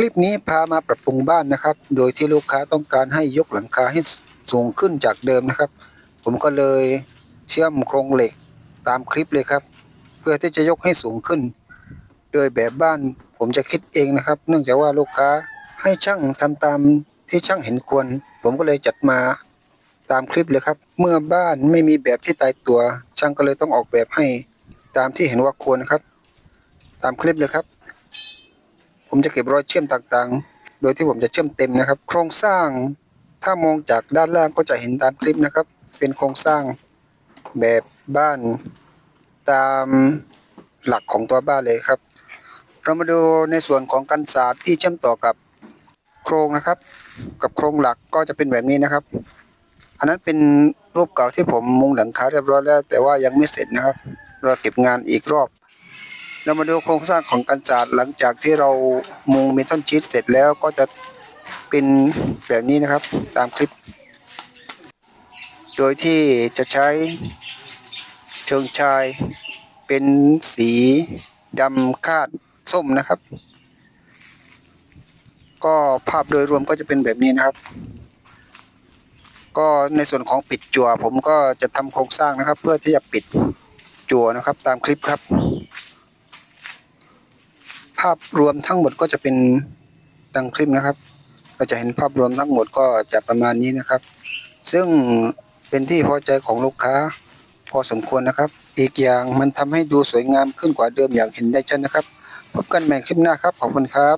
คลิปนี้พามาปรับปรุงบ้านนะครับ โดยที่ลูกค้าต้องการให้ยกหลังคาให้สูงขึ้นจากเดิมนะครับ ผมก็เลยเชื่อมโครงเหล็กตามคลิปเลยครับ เพื่อที่จะยกให้สูงขึ้น โดยแบบบ้านผมจะคิดเองนะครับ เนื่องจากว่าลูกค้าให้ช่างทำตามที่ช่างเห็นควร ผมก็เลยจัดมาตามคลิปเลยครับ เมื่อบ้านไม่มีแบบที่ตายตัว ช่างก็เลยต้องออกแบบให้ตามที่เห็นว่าควรนะครับ ตามคลิปเลยครับ ผมจะเก็บรอยเชื่อมต่างๆ โดยที่ผมจะเชื่อมเต็มนะครับ โครงสร้าง ถ้ามองจากด้านล่างก็จะเห็นตามคลิปนะครับ เป็นโครงสร้างแบบบ้านตามหลักของตัวบ้านเลยครับ เรามาดูในส่วนของกันศาสตร์ที่เชื่อมต่อกับโครงนะครับ กับโครงหลักก็จะเป็นแบบนี้นะครับ อันนั้นเป็นรูปเก่าที่ผมมุงหลังคาเรียบร้อยแล้ว แต่ว่ายังไม่เสร็จนะครับ เราเก็บงานอีกรอบ เรามาดูโครงสร้างของกันศาสตร์หลังจากที่เรามุงเมทัลชีตเสร็จแล้วก็จะเป็นแบบนี้นะครับตามคลิป โดยที่จะใช้เชิงชายเป็นสีดำคาดส้มนะครับ ก็ภาพโดยรวมก็จะเป็นแบบนี้นะครับ ก็ในส่วนของปิดจั่วผมก็จะทำโครงสร้างนะครับ เพื่อที่จะปิดจั่วนะครับตามคลิปครับ ภาพรวมทั้งหมดก็จะเป็นดังคลิปนะครับเราจะเห็นภาพรวมทั้งหมดก็จะประมาณนี้นะครับ ซึ่งเป็นที่พอใจของลูกค้าพอสมควรนะครับ อีกอย่างมันทำให้ดูสวยงามขึ้นกว่าเดิมอย่างเห็นได้ชัดนะครับ พบกันใหม่คลิปหน้าครับ ขอบคุณครับ